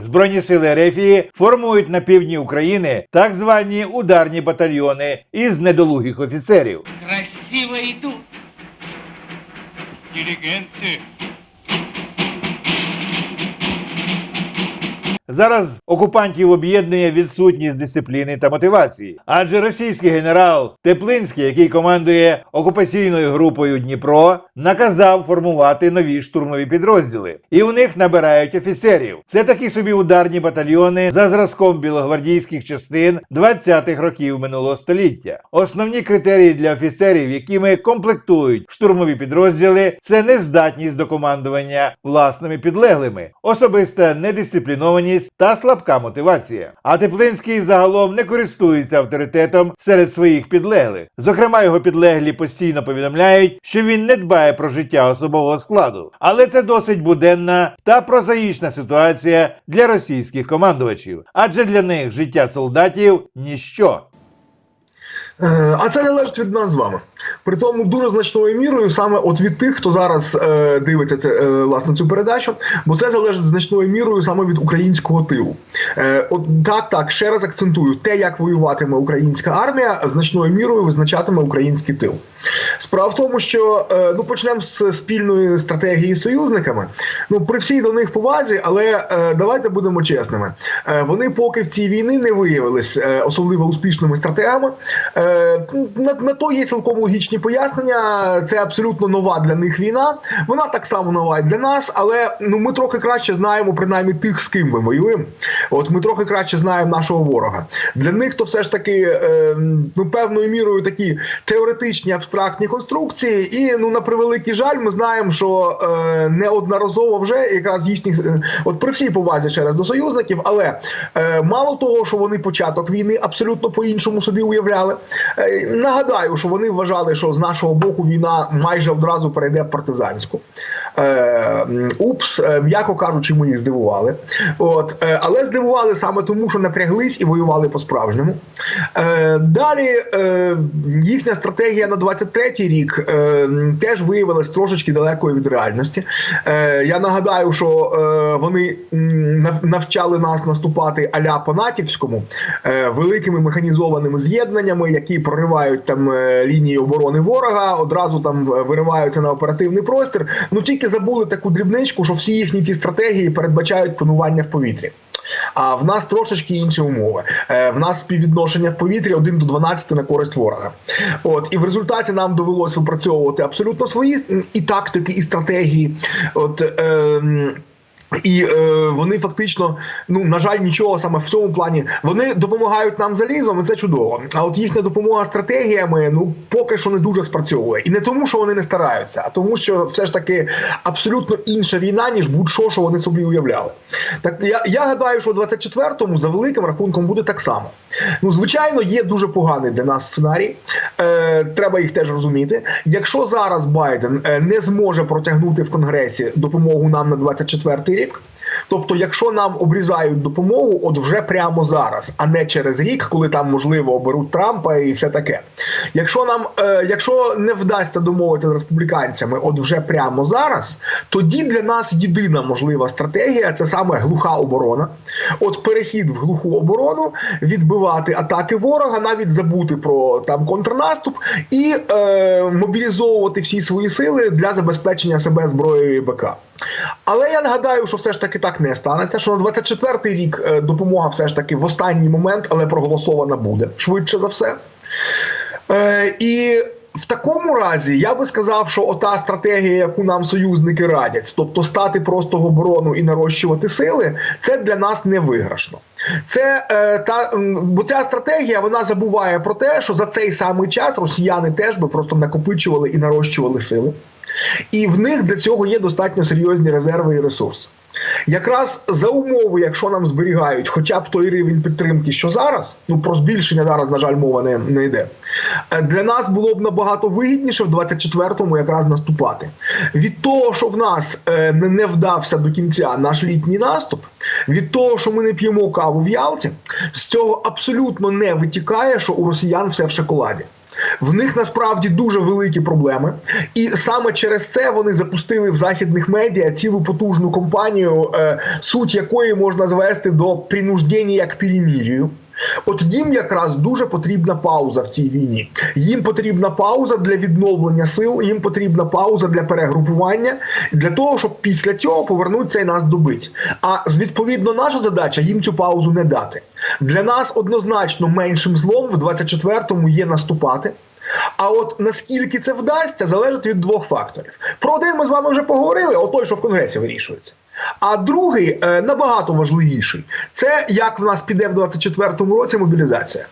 Збройні сили Рефії формують на півдні України так звані ударні батальйони із недолугих офіцерів. Красиво йдуть. Интеллигенты. Зараз окупантів об'єднує відсутність дисципліни та мотивації. Адже російський генерал Теплинський, який командує окупаційною групою Дніпро, наказав формувати нові штурмові підрозділи, і в них набирають офіцерів. Це такі собі ударні батальйони за зразком білогвардійських частин 20-х років минулого століття. Основні критерії для офіцерів, якими комплектують штурмові підрозділи, це нездатність до командування власними підлеглими, особиста недисциплінованість та слабка мотивація. А Теплинський загалом не користується авторитетом серед своїх підлеглих. Зокрема, його підлеглі постійно повідомляють, що він не дбає про життя особового складу. Але це досить буденна та прозаїчна ситуація для російських командувачів, адже для них життя солдатів ніщо. Е, А це залежить від нас з вами. При тому дуже значною мірою саме от від тих, хто зараз е, дивиться це, е, власне цю передачу, бо це залежить значною мірою саме від українського тилу. Е, от так, так, ще раз акцентую, те, як воюватиме українська армія, значною мірою визначатиме український тил. Справа в тому, що е, ну почнемо з спільної стратегії з союзниками. Ну при всій до них повазі, але е, давайте будемо чесними. Е, вони поки в цій війні не виявились е, особливо успішними стратегами. Е, на, на то є цілком логічні пояснення. Це абсолютно нова для них війна. Вона так само нова і для нас, але ну ми трохи краще знаємо принаймні тих, з ким ми воюємо. От ми трохи краще знаємо нашого ворога. Для них то все ж таки е, ну певною мірою такі теоретичні абстрактні конструкції. І ну на превеликий жаль, ми знаємо, що е, неодноразово вже якраз їхніх, е, от при всій повазі ще раз до союзників, але е, мало того, що вони початок війни абсолютно по-іншому собі уявляли. Е, нагадаю, що вони вважали, що з нашого боку війна майже одразу перейде партизанську. Е, упс, е, м'яко кажучи, ми їх здивували. От, е, але здивували саме тому, що напряглись і воювали по-справжньому. Далі їхня стратегія на 23-й рік теж виявилась трошечки далекою від реальності. Я нагадаю, що вони навчали нас наступати аля по натівському великими механізованими з'єднаннями, які проривають там лінії оборони ворога, одразу там вириваються на оперативний простір. Ну тільки забули таку дрібничку, що всі їхні ці стратегії передбачають панування в повітрі. А в нас трошечки інші умови. Е, в нас співвідношення в повітрі 1 до 12 на користь ворога. От і в результаті нам довелось випрацьовувати абсолютно свої і тактики, і стратегії. От. Е, і е, вони фактично, ну на жаль, нічого саме в цьому плані. Вони допомагають нам залізом, і це чудово. А от їхня допомога стратегіями, ну поки що не дуже спрацьовує. І не тому, що вони не стараються, а тому, що все ж таки абсолютно інша війна, ніж будь-що, що вони собі уявляли. Так я, я гадаю, що у 24-му за великим рахунком буде так само. Ну, звичайно, є дуже поганий для нас сценарій. Е, треба їх теж розуміти. Якщо зараз Байден е, не зможе протягнути в Конгресі допомогу нам на 24-й рік. Тобто, якщо нам обрізають допомогу, от вже прямо зараз, а не через рік, коли там можливо оберуть Трампа і все таке. Якщо нам, е, якщо не вдасться домовитися з республіканцями, от вже прямо зараз, тоді для нас єдина можлива стратегія це саме глуха оборона. От перехід в глуху оборону, відбивати атаки ворога, навіть забути про там контрнаступ і е, мобілізовувати всі свої сили для забезпечення себе зброєю і БК. Але я нагадаю, що все ж таки так не станеться. Що на 24-й рік е, допомога все ж таки в останній момент, але проголосована буде швидше за все. Е, і в такому разі я би сказав, що ота стратегія, яку нам союзники радять, тобто стати просто в оборону і нарощувати сили, це для нас не виграшно. Це е, та бо ця стратегія вона забуває про те, що за цей самий час росіяни теж би просто накопичували і нарощували сили. І в них для цього є достатньо серйозні резерви і ресурси. Якраз за умови, якщо нам зберігають хоча б той рівень підтримки, що зараз, ну про збільшення зараз, на жаль, мова не, не йде. е, Для нас було б набагато вигідніше в 24-му якраз наступати. Від того, що в нас е, не, вдався до кінця наш літній наступ, від того, що ми не п'ємо каву в Ялті, з цього абсолютно не витікає, що у росіян все в шоколаді. В них насправді дуже великі проблеми, і саме через це вони запустили в західних медіа цілу потужну кампанію, е, суть якої можна звести до принуждення к перемір'ю. От їм якраз дуже потрібна пауза в цій війні. Їм потрібна пауза для відновлення сил, їм потрібна пауза для перегрупування, для того, щоб після цього повернутися і нас добить. А відповідно наша задача їм цю паузу не дати. Для нас однозначно меншим злом в 24-му є наступати. А от наскільки це вдасться, залежить від двох факторів. Про один ми з вами вже поговорили, о той, що в Конгресі вирішується. А другий е, набагато важливіший це як в нас піде в 24-му році мобілізація.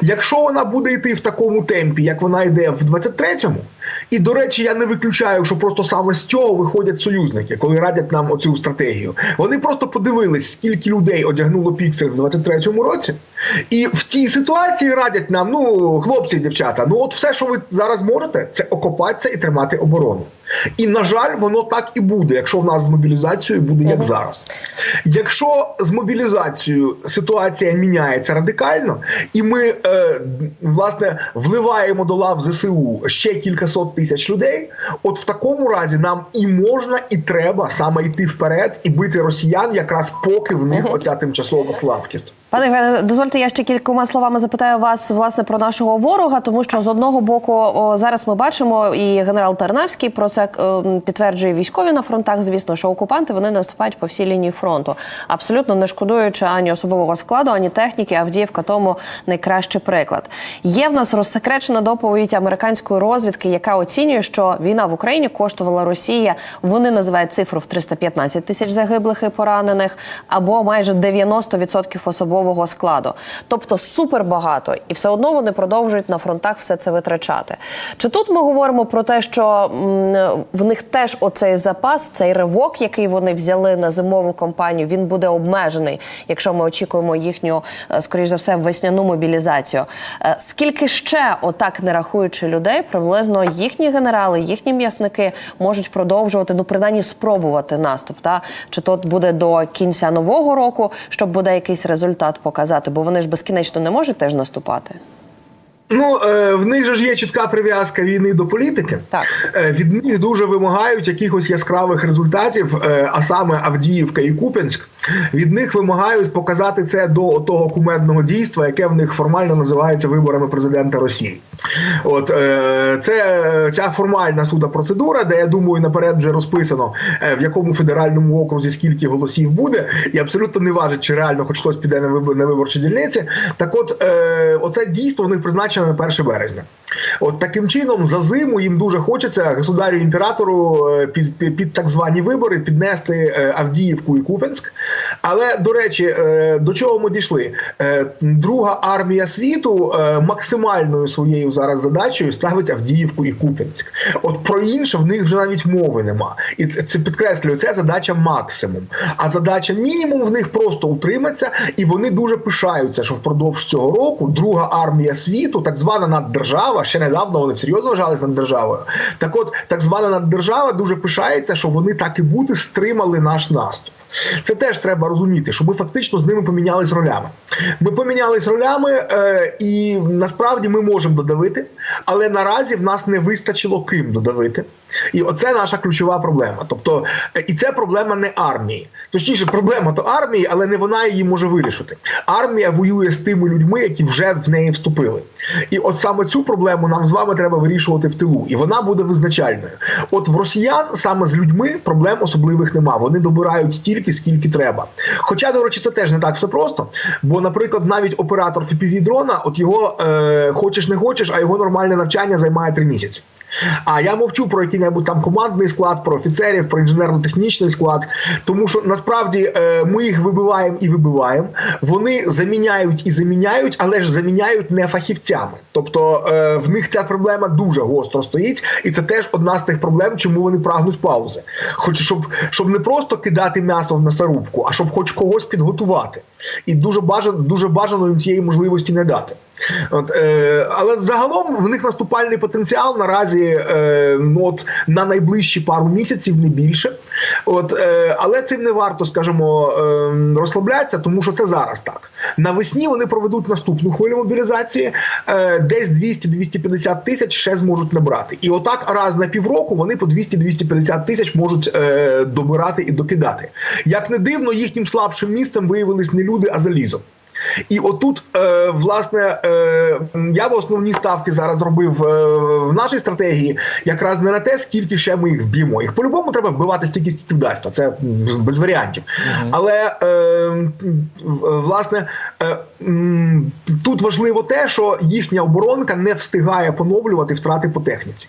Якщо вона буде йти в такому темпі, як вона йде в 23-му, і до речі, я не виключаю, що просто саме з цього виходять союзники, коли радять нам оцю стратегію. Вони просто подивились, скільки людей одягнуло піксель в 23-му році, і в цій ситуації радять нам: ну, хлопці і дівчата, ну от все, що ви зараз можете, це окопатися і тримати оборону. І на жаль, воно так і буде, якщо в нас з мобілізацією буде як зараз. Якщо з мобілізацією ситуація міняється радикально, і ми е, власне вливаємо до лав ЗСУ ще кількасот тисяч людей, от в такому разі нам і можна, і треба саме йти вперед і бити росіян, якраз поки в них оця тимчасова слабкість. Пане дозвольте, я ще кількома словами запитаю вас власне про нашого ворога, тому що з одного боку о, зараз ми бачимо, і генерал Тарнавський про це е, підтверджує військові на фронтах. Звісно, що окупанти вони наступають по всій лінії фронту, абсолютно не шкодуючи ані особового складу, ані техніки. Авдіївка тому найкращий приклад. Є в нас розсекречена доповідь американської розвідки, яка оцінює, що війна в Україні коштувала Росія. Вони називають цифру в 315 тисяч загиблих і поранених, або майже 90% особового складу. Тобто супер багато, і все одно вони продовжують на фронтах все це витрачати. Чи тут ми говоримо про те, що в них теж оцей запас, цей ривок, який вони взяли на зимову кампанію, він буде обмежений, якщо ми очікуємо їхню, е, скоріш за все, весняну мобілізацію. Е, Скільки ще, отак не рахуючи людей, приблизно їхні генерали, їхні м'ясники можуть продовжувати, ну принаймні спробувати наступ. Та чи то буде до кінця нового року, щоб буде якийсь результат показати, бо вони ж безкінечно не можуть теж наступати. Ну е, в них же ж є чітка прив'язка війни до політики. Так. Е, від них дуже вимагають якихось яскравих результатів, е, а саме Авдіївка і Куп'янськ. Від них вимагають показати це до того кумедного дійства, яке в них формально називається виборами президента Росії. От це ця формальна суда процедура, де я думаю, наперед вже розписано, в якому федеральному окрузі скільки голосів буде, і абсолютно не важить, чи реально хоч хтось піде на виборчі дільниці. Так, от оце дійство в них призначено на 1 березня. От таким чином, за зиму їм дуже хочеться государю імператору е, під, під, під так звані вибори піднести е, Авдіївку і Купенськ. Але до речі, е, до чого ми дійшли? Друга армія світу максимальною своєю зараз задачею ставить Авдіївку і Купенськ. От про інше в них вже навіть мови нема. І це, підкреслюю, це задача максимум. А задача мінімум в них просто утриматися, і вони дуже пишаються, що впродовж цього року друга армія світу, так звана наддержава, ще недавно вони серйозно вважалися над державою. Так от, так звана наддержава дуже пишається, що вони так і буде стримали наш наступ. Це теж треба розуміти, що ми фактично з ними помінялись ролями. Ми помінялись ролями, е, і насправді ми можемо додавити, але наразі в нас не вистачило ким додавити. І оце наша ключова проблема. Тобто, е, і це проблема не армії. Точніше, проблема то армії, але не вона її може вирішити. Армія воює з тими людьми, які вже в неї вступили. І от саме цю проблему нам з вами треба вирішувати в тилу, і вона буде визначальною. От в росіян саме з людьми проблем особливих нема. Вони добирають стільки, скільки треба. Хоча, до речі, це теж не так все просто. Бо, наприклад, навіть оператор fpv дрона, от його е, хочеш не хочеш, а його нормальне навчання займає три місяці. А я мовчу про який-небудь там командний склад, про офіцерів, про інженерно-технічний склад. Тому що насправді е, ми їх вибиваємо і вибиваємо. Вони заміняють і заміняють, але ж заміняють не фахівцями. Тобто е, в них ця проблема дуже гостро стоїть, і це теж одна з тих проблем, чому вони прагнуть паузи. Хоч щоб, щоб не просто кидати м'ясо в м'ясорубку, а щоб хоч когось підготувати. І дуже бажано, дуже бажано їм цієї можливості не дати. От, е, але загалом в них наступальний потенціал наразі е, ну, от, на найближчі пару місяців, не більше. От, е, але цим не варто, скажімо, е, розслаблятися, тому що це зараз так. Навесні вони проведуть наступну хвилю мобілізації, е, десь 200-250 тисяч ще зможуть набрати. І отак раз на півроку вони по 200-250 тисяч можуть е, добирати і докидати. Як не дивно, їхнім слабшим місцем виявились не люди, а залізо. І отут, е, власне, е, я б основні ставки зараз робив е, в нашій стратегії, якраз не на те, скільки ще ми їх вб'ємо. Їх по-любому треба вбивати стільки, скільки вдасться. Це без варіантів. Але е, власне е, тут важливо те, що їхня оборонка не встигає поновлювати втрати по техніці.